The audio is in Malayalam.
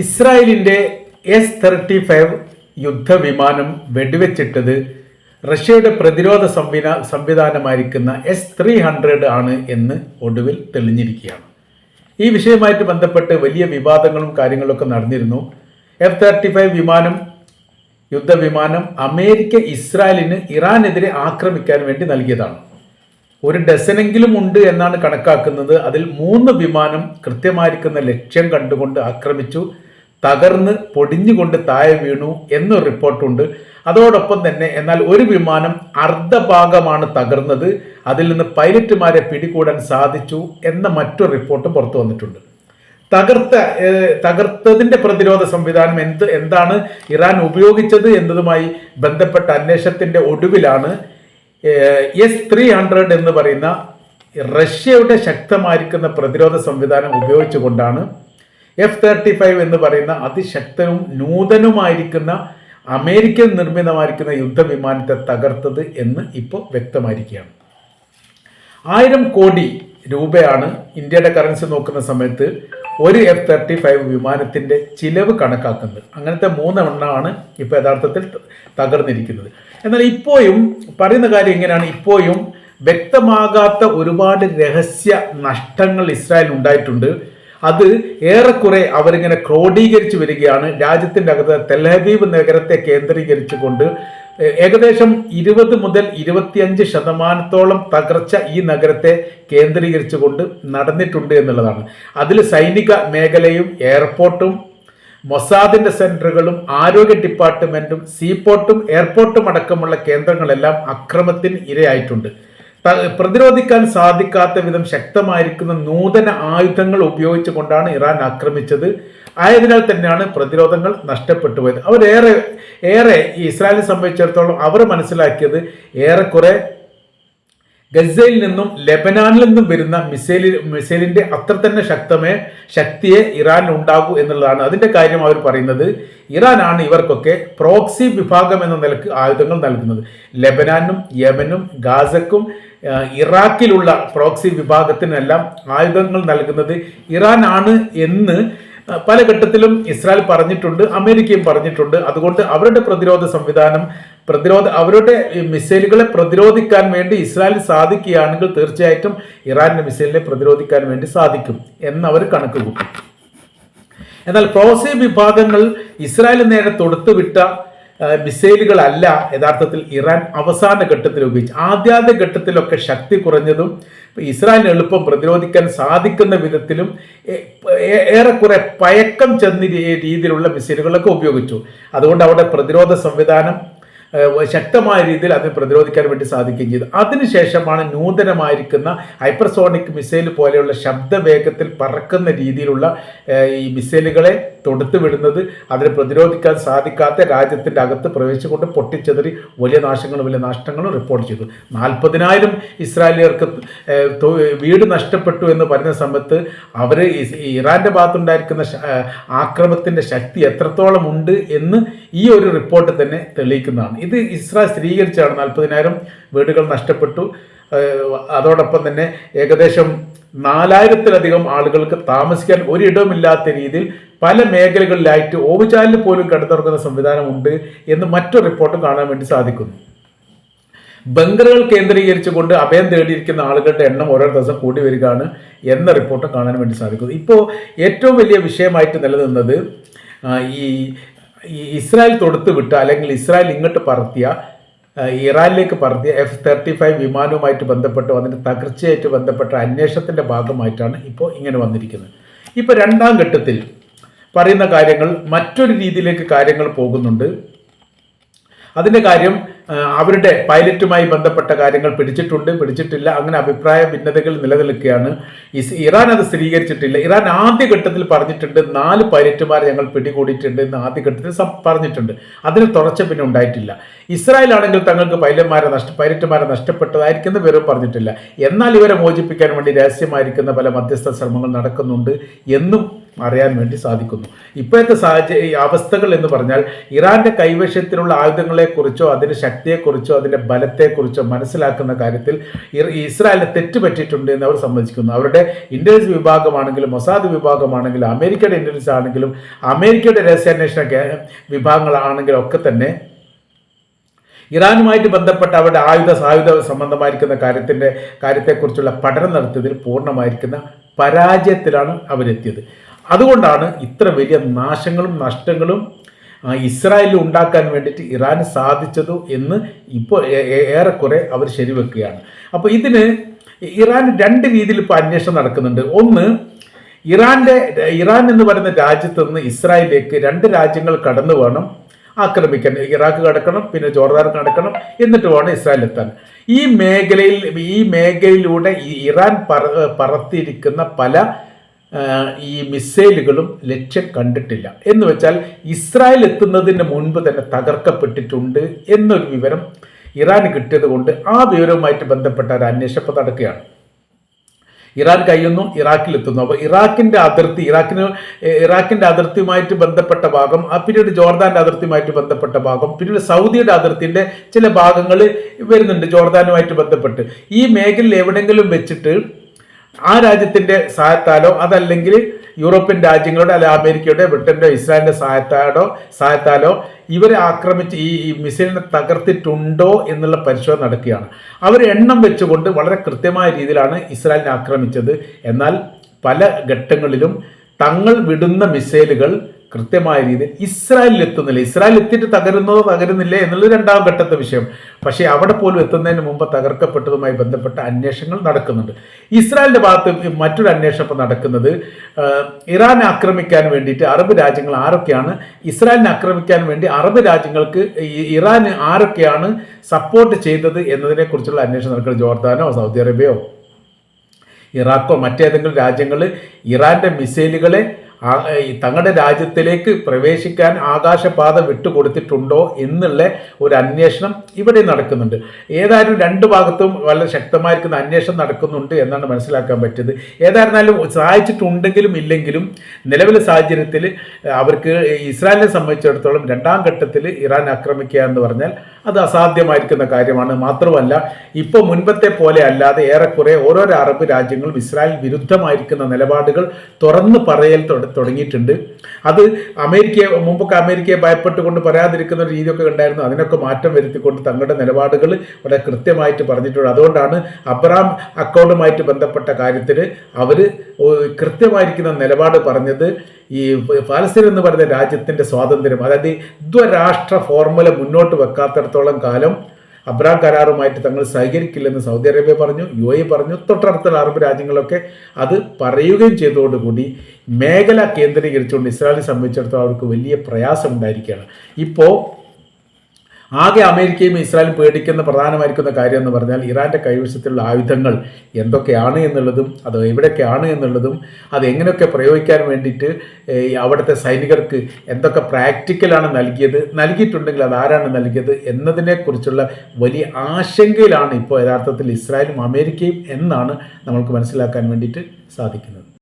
ഇസ്രായേലിന്റെ എസ് തേർട്ടി ഫൈവ് യുദ്ധവിമാനം വെടിവെച്ചിട്ടത് റഷ്യയുടെ പ്രതിരോധ സംവിധാ സംവിധാനമായിരിക്കുന്ന എസ് ത്രീ ഹൺഡ്രഡ് ആണ് എന്ന് ഒടുവിൽ തെളിഞ്ഞിരിക്കുകയാണ്. ഈ വിഷയവുമായിട്ട് ബന്ധപ്പെട്ട് വലിയ വിവാദങ്ങളും കാര്യങ്ങളൊക്കെ നടന്നിരുന്നു. എഫ് തേർട്ടി ഫൈവ് വിമാനം യുദ്ധവിമാനം അമേരിക്ക ഇസ്രായേലിന് ഇറാനെതിരെ ആക്രമിക്കാൻ വേണ്ടി നൽകിയതാണ്. ഒരു ഡസനെങ്കിലും ഉണ്ട് എന്നാണ് കണക്കാക്കുന്നത്. അതിൽ മൂന്ന് വിമാനം കൃത്യമായിരിക്കുന്ന ലക്ഷ്യം കണ്ടുകൊണ്ട് ആക്രമിച്ചു. തകർന്ന് പൊടിഞ്ഞുകൊണ്ട് താഴെ വീണു എന്നൊരു റിപ്പോർട്ടുണ്ട്. അതോടൊപ്പം തന്നെ എന്നാൽ ഒരു വിമാനം അർദ്ധഭാഗമാണ് തകർന്നത്. അതിൽ നിന്ന് പൈലറ്റുമാരെ പിടികൂടാൻ സാധിച്ചു എന്ന മറ്റൊരു റിപ്പോർട്ടും പുറത്തു വന്നിട്ടുണ്ട്. തകർത്ത തകർത്തതിന്റെ പ്രതിരോധ സംവിധാനം എന്ത് എന്താണ് ഇറാൻ ഉപയോഗിച്ചത് എന്നതുമായി ബന്ധപ്പെട്ട അന്വേഷണത്തിന്റെ ഒടുവിലാണ് എസ് ത്രീ ഹൺഡ്രഡ് എന്ന് പറയുന്ന റഷ്യയുടെ ശക്തമായിരിക്കുന്ന പ്രതിരോധ സംവിധാനം ഉപയോഗിച്ചുകൊണ്ടാണ് എഫ് തേർട്ടി ഫൈവ് എന്ന് പറയുന്ന അതിശക്തവും നൂതനവുമായിരിക്കുന്ന അമേരിക്കൻ നിർമ്മിതമായിരിക്കുന്ന യുദ്ധവിമാനത്തെ തകർത്തത് എന്ന് ഇപ്പോൾ വ്യക്തമായിരിക്കുകയാണ്. ആയിരം കോടി രൂപയാണ് ഇന്ത്യയുടെ കറൻസി നോക്കുന്ന സമയത്ത് ഒരു എഫ് തേർട്ടി ഫൈവ് വിമാനത്തിന്റെ ചിലവ് കണക്കാക്കുന്നത്. അങ്ങനത്തെ മൂന്നെണ്ണമാണ് ഇപ്പോൾ യഥാർത്ഥത്തിൽ തകർന്നിരിക്കുന്നത്. എന്നാൽ ഇപ്പോഴും പറയുന്ന കാര്യം എങ്ങനെയാണ് ഇപ്പോഴും വ്യക്തമാകാത്ത ഒരുപാട് രഹസ്യ നഷ്ടങ്ങൾ ഇസ്രായേൽ ഉണ്ടായിട്ടുണ്ട്. അത് ഏറെക്കുറെ അവരിങ്ങനെ ക്രോഡീകരിച്ചു വരികയാണ്. രാജ്യത്തിന്റെ അകത്ത് തെലഹദീപ് നഗരത്തെ കേന്ദ്രീകരിച്ചുകൊണ്ട് ഏകദേശം ഇരുപത് മുതൽ ഇരുപത്തിയഞ്ച് ശതമാനത്തോളം തകർച്ച ഈ നഗരത്തെ കേന്ദ്രീകരിച്ചുകൊണ്ട് നടന്നിട്ടുണ്ട് എന്നുള്ളതാണ്. അതിൽ സൈനിക മേഖലയും എയർപോർട്ടും മൊസാദിന്റെ സെന്ററുകളും ആരോഗ്യ ഡിപ്പാർട്ട്മെന്റും സീപോർട്ടും എയർപോർട്ടും അടക്കമുള്ള കേന്ദ്രങ്ങളെല്ലാം അക്രമത്തിന് ഇരയായിട്ടുണ്ട്. പ്രതിരോധിക്കാൻ സാധിക്കാത്ത വിധം ശക്തമായിരിക്കുന്ന നൂതന ആയുധങ്ങൾ ഉപയോഗിച്ചുകൊണ്ടാണ് ഇറാൻ ആക്രമിച്ചത്. ആയതിനാൽ തന്നെയാണ് പ്രതിരോധങ്ങൾ നഷ്ടപ്പെട്ടു പോയത് അവരേറെ ഏറെ ഇസ്രായേലിനെ സംബന്ധിച്ചിടത്തോളം അവർ മനസ്സിലാക്കിയത് ഏറെക്കുറെ ഗസയിൽ നിന്നും ലെബനാനിൽ നിന്നും വരുന്ന മിസൈലി മിസൈലിന്റെ അത്ര തന്നെ ശക്തമേ ശക്തിയെ ഇറാൻ ഉണ്ടാകൂ എന്നുള്ളതാണ് അതിന്റെ കാര്യം അവർ പറയുന്നത്. ഇറാനാണ് ഇവർക്കൊക്കെ പ്രോക്സി വിഭാഗം എന്ന നിലയ്ക്ക് ആയുധങ്ങൾ നൽകുന്നത്. ലെബനാനും യമനും ഗാസക്കും ഇറാഖിലുള്ള പ്രോക്സി വിഭാഗത്തിനെല്ലാം ആയുധങ്ങൾ നൽകുന്നത് ഇറാൻ ആണ് എന്ന് പല ഘട്ടത്തിലും ഇസ്രായേൽ പറഞ്ഞിട്ടുണ്ട് അമേരിക്കയും പറഞ്ഞിട്ടുണ്ട്. അതുകൊണ്ട് അവരുടെ പ്രതിരോധ സംവിധാനം പ്രതിരോധ അവരുടെ മിസൈലുകളെ പ്രതിരോധിക്കാൻ വേണ്ടി ഇസ്രായേൽ സാധിക്കുകയാണെങ്കിൽ തീർച്ചയായിട്ടും ഇറാന്റെ മിസൈലിനെ പ്രതിരോധിക്കാൻ വേണ്ടി സാധിക്കും എന്ന് അവർ കണക്ക് കൂട്ടും എന്നാൽ പ്രോസി വിഭാഗങ്ങൾ ഇസ്രായേൽ നേരെ തൊടുത്തുവിട്ട മിസൈലുകളല്ല യഥാർത്ഥത്തിൽ ഇറാൻ അവസാന ഘട്ടത്തിൽ ഉപയോഗിച്ചു ആദ്യാദ്യ ഘട്ടത്തിലൊക്കെ ശക്തി കുറഞ്ഞതും ഇസ്രായേലിന് എളുപ്പം പ്രതിരോധിക്കാൻ സാധിക്കുന്ന വിധത്തിലും ഏറെക്കുറെ പയക്കം ചെന്ന രീതിയിലുള്ള മിസൈലുകളൊക്കെ ഉപയോഗിച്ചു. അതുകൊണ്ട് അവിടെ പ്രതിരോധ സംവിധാനം ശക്തമായ രീതിയിൽ അതിനെ പ്രതിരോധിക്കാൻ വേണ്ടി സാധിക്കുകയും ചെയ്തു. അതിനുശേഷമാണ് നൂതനമായിരിക്കുന്ന ഹൈപ്പർസോണിക് മിസൈൽ പോലെയുള്ള ശബ്ദവേഗത്തിൽ പറക്കുന്ന രീതിയിലുള്ള ഈ മിസൈലുകളെ തൊടുത്തു വിടുന്നത് അതിനെ പ്രതിരോധിക്കാൻ സാധിക്കാത്ത രാജ്യത്തിന്റെ അകത്ത് പ്രവേശിച്ചുകൊണ്ട് പൊട്ടിച്ചെതറി വലിയ നാശങ്ങളും വലിയ നഷ്ടങ്ങളും റിപ്പോർട്ട് ചെയ്തു. നാൽപ്പതിനായിരം ഇസ്രായേലിയർക്ക് വീട് നഷ്ടപ്പെട്ടു എന്ന് പറയുന്ന സമയത്ത് അവർ ഇറാന്റെ ഭാഗത്തുണ്ടായിരിക്കുന്ന ആക്രമത്തിന്റെ ശക്തി എത്രത്തോളം ഉണ്ട് എന്ന് ഈ ഒരു റിപ്പോർട്ട് തന്നെ തെളിയിക്കുന്നതാണ്. ഇത് ഇസ്രായേൽ സ്ഥിരീകരിച്ചാണ് നാൽപ്പതിനായിരം വീടുകൾ നഷ്ടപ്പെട്ടു. അതോടൊപ്പം തന്നെ ഏകദേശം നാലായിരത്തിലധികം ആളുകൾക്ക് താമസിക്കാൻ ഒരിടമില്ലാത്ത രീതിയിൽ പല മേഖലകളിലായിട്ട് ഓവുചാലിൽ പോലും കടുത്തുറക്കുന്ന സംവിധാനമുണ്ട് എന്ന് മറ്റൊരു റിപ്പോർട്ട് കാണാൻ വേണ്ടി സാധിക്കുന്നു. ബങ്കറുകൾ കേന്ദ്രീകരിച്ചുകൊണ്ട് അഭയം തേടിയിരിക്കുന്ന ആളുകളുടെ എണ്ണം ഓരോ ദിവസം കൂടി വരികയാണ് എന്ന റിപ്പോർട്ട് കാണാൻ വേണ്ടി സാധിക്കുന്നു. ഇപ്പോൾ ഏറ്റവും വലിയ വിഷയമായിട്ട് നിലനിന്നത് ഈ ഇസ്രായേൽ തൊടുത്ത് വിട്ട അല്ലെങ്കിൽ ഇസ്രായേൽ ഇങ്ങോട്ട് പറത്തിയ ഇറാനിലേക്ക് പറത്തിയ എഫ് തേർട്ടി ഫൈവ് വിമാനവുമായിട്ട് ബന്ധപ്പെട്ട് അതിന്റെ തകർച്ചയായിട്ട് ബന്ധപ്പെട്ട അന്വേഷണത്തിന്റെ ഭാഗമായിട്ടാണ് ഇപ്പോൾ ഇങ്ങനെ വന്നിരിക്കുന്നത്. ഇപ്പോൾ രണ്ടാം ഘട്ടത്തിൽ പറയുന്ന കാര്യങ്ങൾ മറ്റൊരു രീതിയിലേക്ക് കാര്യങ്ങൾ പോകുന്നുണ്ട്. അതിന്റെ കാര്യം അവരുടെ പൈലറ്റുമായി ബന്ധപ്പെട്ട കാര്യങ്ങൾ പിടിച്ചിട്ടുണ്ട് പിടിച്ചിട്ടില്ല. അങ്ങനെ അഭിപ്രായ ഭിന്നതകൾ നിലനിൽക്കുകയാണ്. ഇറാൻ അത് സ്ഥിരീകരിച്ചിട്ടില്ല. ഇറാൻ ആദ്യഘട്ടത്തിൽ പറഞ്ഞിട്ടുണ്ട് നാല് പൈലറ്റുമാരെ ഞങ്ങൾ പിടികൂടിയിട്ടുണ്ട് എന്ന് ആദ്യഘട്ടത്തിൽ പറഞ്ഞിട്ടുണ്ട്. അതിന് തുടർച്ച പിന്നെ ഉണ്ടായിട്ടില്ല. ഇസ്രായേൽ ആണെങ്കിൽ തങ്ങൾക്ക് പൈലന്മാരെ നഷ്ട പൈലറ്റുമാരെ നഷ്ടപ്പെട്ടതായിരിക്കുന്ന വിവരം പറഞ്ഞിട്ടില്ല. എന്നാൽ ഇവരെ മോചിപ്പിക്കാൻ വേണ്ടി രഹസ്യമായിരിക്കുന്ന പല മധ്യസ്ഥ ശ്രമങ്ങൾ നടക്കുന്നുണ്ട് എന്നും അറിയാൻ വേണ്ടി സാധിക്കുന്നു. ഇപ്പോഴത്തെ സാഹചര്യ അവസ്ഥകൾ എന്ന് പറഞ്ഞാൽ ഇറാന്റെ കൈവശത്തിലുള്ള ആയുധങ്ങളെക്കുറിച്ചോ അതിന് ശക്തി ശക്തിയെക്കുറിച്ചോ അതിന്റെ ബലത്തെക്കുറിച്ചോ മനസ്സിലാക്കുന്ന കാര്യത്തിൽ ഇസ്രായേലിന് തെറ്റുപറ്റിയിട്ടുണ്ട് എന്ന് അവർ സമ്മതിക്കുന്നു. അവരുടെ ഇന്റലിജൻസ് വിഭാഗമാണെങ്കിലും മൊസാദ് വിഭാഗമാണെങ്കിലും അമേരിക്കയുടെ ഇന്റലിജൻസ് ആണെങ്കിലും അമേരിക്കയുടെ രഹസ്യാന്വേഷണ വിഭാഗങ്ങളാണെങ്കിലും ഒക്കെ തന്നെ ഇറാനുമായിട്ട് ബന്ധപ്പെട്ട അവരുടെ ആയുധ സായുധ സംബന്ധമായിരിക്കുന്ന കാര്യത്തിന്റെ കാര്യത്തെക്കുറിച്ചുള്ള പഠനം നടത്തിയതിൽ പൂർണമായിരിക്കുന്ന പരാജയത്തിലാണ് അവരെത്തിയത്. അതുകൊണ്ടാണ് ഇത്ര വലിയ നാശങ്ങളും നഷ്ടങ്ങളും ഇസ്രായേലിൽ ഉണ്ടാക്കാൻ വേണ്ടിയിട്ട് ഇറാന് സാധിച്ചതു എന്ന് ഇപ്പോൾ ഏറെക്കുറെ അവർ ശരിവെക്കുകയാണ്. അപ്പോൾ ഇതിന് ഇറാൻ രണ്ട് രീതിയിൽ ഇപ്പോൾ അന്വേഷണം നടക്കുന്നുണ്ട്. ഒന്ന് ഇറാന്റെ ഇറാൻ എന്ന് പറയുന്ന രാജ്യത്ത് നിന്ന് ഇസ്രായേലിലേക്ക് രണ്ട് രാജ്യങ്ങൾ കടന്നു വേണം ആക്രമിക്കാൻ. ഇറാഖ് കടക്കണം പിന്നെ ജോർദാൻ കടക്കണം എന്നിട്ട് വേണം ഇസ്രായേൽ എത്താൻ. ഈ മേഖലയിൽ ഈ മേഖലയിലൂടെ ഇറാൻ പറ പറത്തിയിരിക്കുന്ന പല ഈ മിസൈലുകളും ലക്ഷ്യം കണ്ടിട്ടില്ല. എന്ന് വെച്ചാൽ ഇസ്രായേൽ എത്തുന്നതിന് മുൻപ് തന്നെ തകർക്കപ്പെട്ടിട്ടുണ്ട് എന്നൊരു വിവരം ഇറാൻ കിട്ടിയത് കൊണ്ട് ആ വിവരവുമായിട്ട് ബന്ധപ്പെട്ട ഒരു അന്വേഷണം നടക്കുകയാണ്. ഇറാൻ കഴിയുന്നു ഇറാഖിലെത്തുന്നു അപ്പോൾ ഇറാഖിന്റെ അതിർത്തി ഇറാഖിന് ഇറാഖിന്റെ അതിർത്തിയുമായിട്ട് ബന്ധപ്പെട്ട ഭാഗം ആ പിന്നീട് ജോർദാന്റെ അതിർത്തിയുമായിട്ട് ബന്ധപ്പെട്ട ഭാഗം പിന്നീട് സൗദിയുടെ അതിർത്തിന്റെ ചില ഭാഗങ്ങൾ വരുന്നുണ്ട് ജോർദാനുമായിട്ട് ബന്ധപ്പെട്ട്. ഈ മേഖലയിൽ എവിടെയെങ്കിലും വെച്ചിട്ട് ആ രാജ്യത്തിന്റെ സഹായത്താലോ അതല്ലെങ്കിൽ യൂറോപ്യൻ രാജ്യങ്ങളുടെ അല്ലെ അമേരിക്കയുടെ ബ്രിട്ടന്റെ ഇസ്രായേലിന്റെ സഹായത്താലോ സഹായത്താലോ ഇവരെ ആക്രമിച്ച് ഈ മിസൈലിനെ തകർത്തിട്ടുണ്ടോ എന്നുള്ള പരിശോധന നടക്കുകയാണ്. അവർ എണ്ണം വെച്ചുകൊണ്ട് വളരെ കൃത്യമായ രീതിയിലാണ് ഇസ്രായേലിനെ ആക്രമിച്ചത്. എന്നാൽ പല ഘട്ടങ്ങളിലും തങ്ങൾ വിടുന്ന മിസൈലുകൾ കൃത്യമായ രീതിയിൽ ഇസ്രായേലിൽ എത്തുന്നില്ല. ഇസ്രായേൽ എത്തിയിട്ട് തകരുന്നതോ തകരുന്നില്ലേ എന്നുള്ള രണ്ടാം ഘട്ടത്തെ വിഷയം. പക്ഷേ അവിടെ പോലും എത്തുന്നതിന് മുമ്പ് തകർക്കപ്പെട്ടതുമായി ബന്ധപ്പെട്ട അന്വേഷണങ്ങൾ നടക്കുന്നുണ്ട്. ഇസ്രായേലിന്റെ ഭാഗത്ത് മറ്റൊരു അന്വേഷണം ഇപ്പോൾ നടക്കുന്നത് ഇറാൻ ആക്രമിക്കാൻ വേണ്ടിയിട്ട് അറബ് രാജ്യങ്ങൾ ആരൊക്കെയാണ് ഇസ്രായേലിനെ ആക്രമിക്കാൻ വേണ്ടി അറബ് രാജ്യങ്ങൾക്ക് ഇറാൻ ആരൊക്കെയാണ് സപ്പോർട്ട് ചെയ്തത് എന്നതിനെക്കുറിച്ചുള്ള അന്വേഷണം നടക്കുന്നത് ജോർദാനോ സൗദി അറേബ്യയോ ഇറാഖോ മറ്റേതെങ്കിലും രാജ്യങ്ങൾ ഇറാന്റെ മിസൈലുകളെ തങ്ങളുടെ രാജ്യത്തിലേക്ക് പ്രവേശിക്കാൻ ആകാശപാത വിട്ടുകൊടുത്തിട്ടുണ്ടോ എന്നുള്ള ഒരു അന്വേഷണം ഇവിടെ നടക്കുന്നുണ്ട്. ഏതായാലും രണ്ട് ഭാഗത്തും വളരെ ശക്തമായിരിക്കുന്ന അന്വേഷണം നടക്കുന്നുണ്ട് എന്നാണ് മനസ്സിലാക്കാൻ പറ്റിയത്. ഏതായിരുന്നാലും സഹായിച്ചിട്ടുണ്ടെങ്കിലും ഇല്ലെങ്കിലും നിലവിലെ സാഹചര്യത്തിൽ അവർക്ക് ഇസ്രായേലിനെ സംബന്ധിച്ചിടത്തോളം രണ്ടാം ഘട്ടത്തിൽ ഇറാൻ ആക്രമിക്കുക എന്ന് പറഞ്ഞാൽ അത് അസാധ്യമായിരിക്കുന്ന കാര്യമാണ്. മാത്രമല്ല ഇപ്പോൾ മുൻപത്തെ പോലെ അല്ലാതെ ഏറെക്കുറെ ഓരോരോ അറബ് രാജ്യങ്ങളും ഇസ്രായേൽ വിരുദ്ധമായിരിക്കുന്ന നിലപാടുകൾ തുറന്നു പറയൽ തുടങ്ങിയിട്ടുണ്ട്. അത് അമേരിക്കയെ മുമ്പൊക്കെ അമേരിക്കയെ ഭയപ്പെട്ടുകൊണ്ട് പറയാതിരിക്കുന്ന ഒരു രീതിയൊക്കെ ഉണ്ടായിരുന്നു. അതിനൊക്കെ മാറ്റം വരുത്തിക്കൊണ്ട് തങ്ങളുടെ നിലപാടുകൾ വളരെ കൃത്യമായിട്ട് പറഞ്ഞിട്ടുണ്ട്. അതുകൊണ്ടാണ് അബ്രാം അക്കൗണ്ടുമായിട്ട് ബന്ധപ്പെട്ട കാര്യത്തിൽ അവർ കൃത്യമായിരിക്കുന്ന നിലപാട് പറഞ്ഞത് ഈ ഫലസ്തീൻ എന്ന് പറയുന്ന രാജ്യത്തിന്റെ സ്വാതന്ത്ര്യം. അതായത് ദ്വരാഷ്ട്ര ഫോർമുല മുന്നോട്ട് വെക്കാത്തിടത്തോളം കാലം അബ്രാം കരാറുമായിട്ട് തങ്ങൾ സഹകരിക്കില്ലെന്ന് സൗദി അറേബ്യ പറഞ്ഞു യു എ പറഞ്ഞു. തൊട്ടടുത്തുള്ള അറബ് രാജ്യങ്ങളൊക്കെ അത് പറയുകയും ചെയ്തതോടുകൂടി മേഖല കേന്ദ്രീകരിച്ചുകൊണ്ട് ഇസ്രായേലിനെ സംബന്ധിച്ചിടത്തോളം അവർക്ക് വലിയ പ്രയാസം ഉണ്ടായിരിക്കുകയാണ്. ഇപ്പോൾ ആകെ അമേരിക്കയും ഇസ്രായേലും പേടിക്കുന്ന പ്രധാനമായിരിക്കുന്ന കാര്യം എന്ന് പറഞ്ഞാൽ ഇറാന്റെ കൈവശത്തിലുള്ള ആയുധങ്ങൾ എന്തൊക്കെയാണ് എന്നുള്ളതും അത് എവിടെയൊക്കെയാണ് എന്നുള്ളതും അത് എങ്ങനെയൊക്കെ പ്രയോഗിക്കാൻ വേണ്ടിയിട്ട് അവിടുത്തെ സൈനികർക്ക് എന്തൊക്കെ പ്രാക്ടിക്കലാണ് നൽകിയത് നൽകിയിട്ടുണ്ടെങ്കിൽ അത് ആരാണ് നൽകിയത് എന്നതിനെക്കുറിച്ചുള്ള വലിയ ആശങ്കയിലാണ് ഇപ്പോൾ യഥാർത്ഥത്തിൽ ഇസ്രായേലും അമേരിക്കയും എന്നാണ് നമ്മൾക്ക് മനസ്സിലാക്കാൻ വേണ്ടിയിട്ട് സാധിക്കുന്നത്.